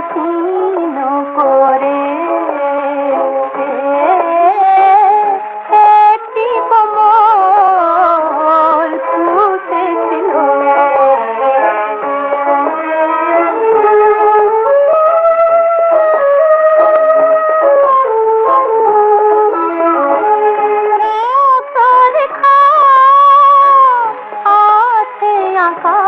কঠিন করে একটি কমল ফুটেছিল আছে